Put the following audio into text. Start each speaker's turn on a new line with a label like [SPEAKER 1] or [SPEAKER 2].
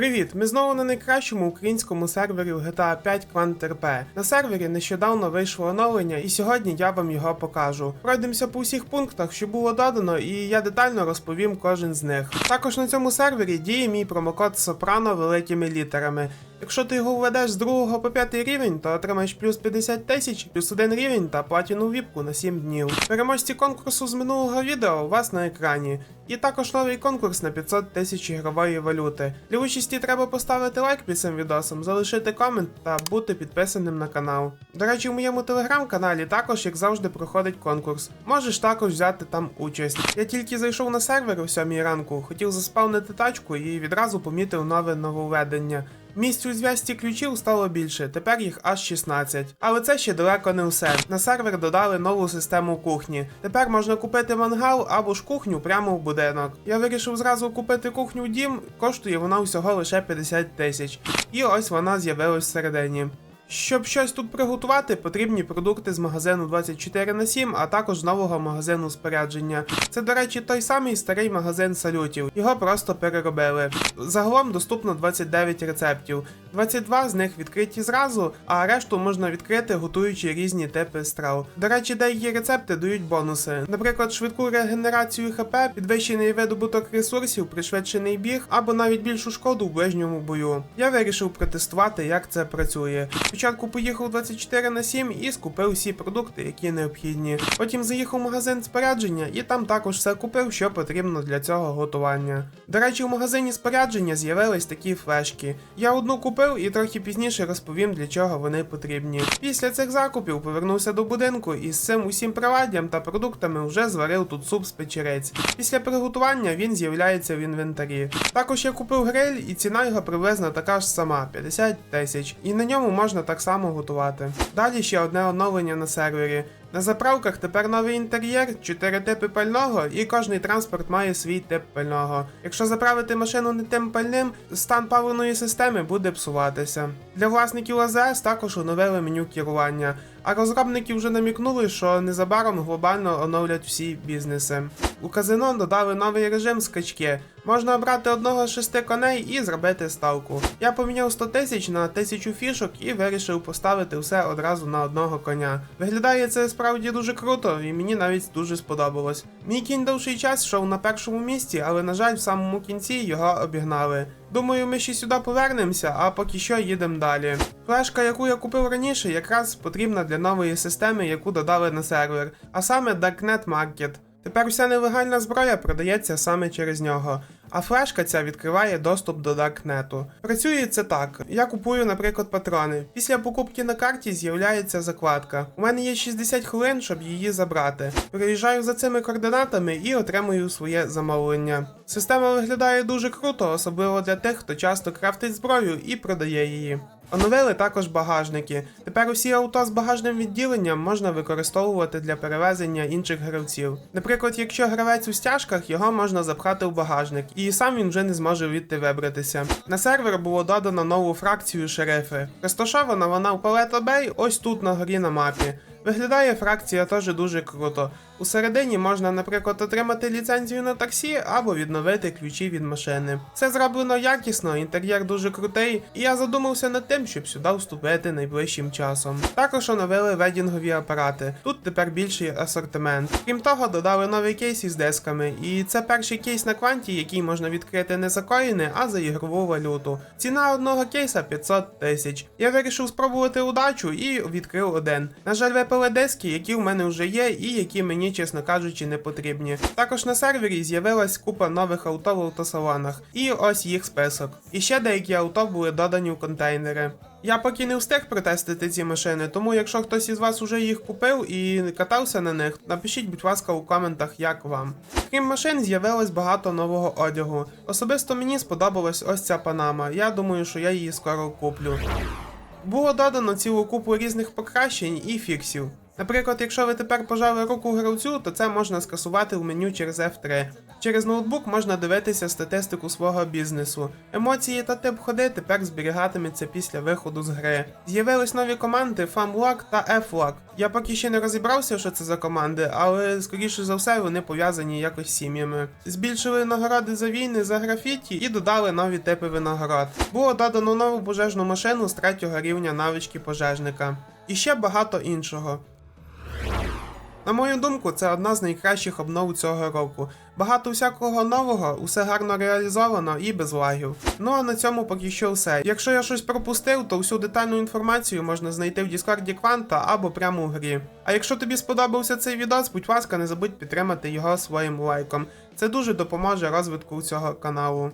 [SPEAKER 1] Привіт! Ми знову на найкращому українському сервері GTA 5 QuantRP. На сервері нещодавно вийшло оновлення, і сьогодні я вам його покажу. Пройдемося по усіх пунктах, що було додано, і я детально розповім кожен з них. Також на цьому сервері діє мій промокод Сопрано великими літерами. Якщо ти його введеш з 2 по 5 рівень, то отримаєш плюс 50 тисяч, плюс 1 рівень та платіну віпку на 7 днів. Переможці конкурсу з минулого відео у вас на екрані. І також новий конкурс на 500 тисяч ігрової валюти. Для участі треба поставити лайк під цим відосом, залишити комент та бути підписаним на канал. До речі, в моєму телеграм-каналі також, як завжди, проходить конкурс. Можеш також взяти там участь. Я тільки зайшов на сервер о 7 ранку, хотів заспавнити тачку і відразу помітив нове нововведення. Місць у зв'язці ключів стало більше, тепер їх аж 16. Але це ще далеко не все. На сервер додали нову систему кухні. Тепер можна купити мангал або ж кухню прямо в будинок. Я вирішив зразу купити кухню в дім, коштує вона всього лише 50 тисяч. І ось вона з'явилась всередині. Щоб щось тут приготувати, потрібні продукти з магазину 24 на 7, а також нового магазину спорядження. Це, до речі, той самий старий магазин салютів. Його просто переробили. Загалом доступно 29 рецептів. 22 з них відкриті зразу, а решту можна відкрити, готуючи різні типи страв. До речі, деякі рецепти дають бонуси. Наприклад, швидку регенерацію ХП, підвищений видобуток ресурсів, пришвидшений біг або навіть більшу шкоду в ближньому бою. Я вирішив протестувати, як це працює. Спочатку поїхав 24 на 7 і скупив всі продукти, які необхідні. Потім заїхав в магазин спорядження і там також все купив, що потрібно для цього готування. До речі, в магазині спорядження з'явились такі флешки. Я одну купив і трохи пізніше розповім, для чого вони потрібні. Після цих закупів повернувся до будинку і з цим усім приладдям та продуктами вже зварив тут суп з печерець. Після приготування він з'являється в інвентарі. Також я купив гриль, і ціна його приблизно така ж сама 50 тисяч. І на ньому можна так само готувати. Далі ще одне оновлення на сервері. На заправках тепер новий інтер'єр, 4 типи пального, і кожний транспорт має свій тип пального. Якщо заправити машину не тим пальним, стан паливної системи буде псуватися. Для власників АЗС також оновили меню керування. А розробники вже намікнули, що незабаром глобально оновлять всі бізнеси. У казино додали новий режим скачки. Можна обрати одного з шести коней і зробити ставку. Я поміняв 100 тисяч на 1000 фішок і вирішив поставити все одразу на одного коня. Виглядає це справді дуже круто, і мені навіть дуже сподобалось. Мій кінь довший час йшов на першому місці, але на жаль, в самому кінці його обігнали. Думаю, ми ще сюди повернемося, а поки що їдемо далі. Флешка, яку я купив раніше, якраз потрібна для нової системи, яку додали на сервер, а саме Darknet Market. Тепер вся нелегальна зброя продається саме через нього. А флешка ця відкриває доступ до Даркнету. Працює це так: я купую, наприклад, патрони. Після покупки на карті з'являється закладка. У мене є 60 хвилин, щоб її забрати. Приїжджаю за цими координатами і отримую своє замовлення. Система виглядає дуже круто, особливо для тих, хто часто крафтить зброю і продає її. Оновили також багажники. Тепер усі авто з багажним відділенням можна використовувати для перевезення інших гравців. Наприклад, якщо гравець у стяжках, його можна запхати в багажник, і сам він вже не зможе відти вибратися. На сервер було додано нову фракцію шерифи. Розташована вона в Палета Бей, ось тут на горі на мапі. Виглядає фракція теж дуже круто. Усередині можна, наприклад, отримати ліцензію на таксі або відновити ключі від машини. Все зроблено якісно, інтер'єр дуже крутий, і я задумався над тим, щоб сюди вступити найближчим часом. Також оновили ведінгові апарати. Тут тепер більший асортимент. Крім того, додали новий кейс із дисками, і це перший кейс на кванті, який можна відкрити не за коїни, а за ігрову валюту. Ціна одного кейса 500 тисяч. Я вирішив спробувати удачу і відкрив один. На жаль, випали диски, які в мене вже є, і які мені, чесно кажучи, не потрібні. Також на сервері з'явилась купа нових авто в автосалонах, і ось їх список. І ще деякі авто були додані в контейнери. Я поки не встиг протестити ці машини, тому якщо хтось із вас уже їх купив і катався на них, напишіть, будь ласка, у коментах, як вам. Крім машин, з'явилось багато нового одягу. Особисто мені сподобалась ось ця панама. Я думаю, що я її скоро куплю. Було додано цілу купу різних покращень і фіксів. Наприклад, якщо ви тепер пожали руку гравцю, то це можна скасувати в меню через F3. Через ноутбук можна дивитися статистику свого бізнесу. Емоції та тип ходи тепер зберігатиметься після виходу з гри. З'явились нові команди FAMLOG та FLOG. Я поки ще не розібрався, що це за команди, але скоріше за все вони пов'язані якось сім'ями. Збільшили нагороди за війни за графіті і додали нові типи винагород. Було додано нову пожежну машину з третього рівня навички пожежника. І ще багато іншого. На мою думку, це одна з найкращих обнов цього року. Багато всякого нового, усе гарно реалізовано і без лагів. Ну а на цьому поки що все. Якщо я щось пропустив, то всю детальну інформацію можна знайти в Діскорді Кванта або прямо у грі. А якщо тобі сподобався цей відос, будь ласка, не забудь підтримати його своїм лайком. Це дуже допоможе розвитку цього каналу.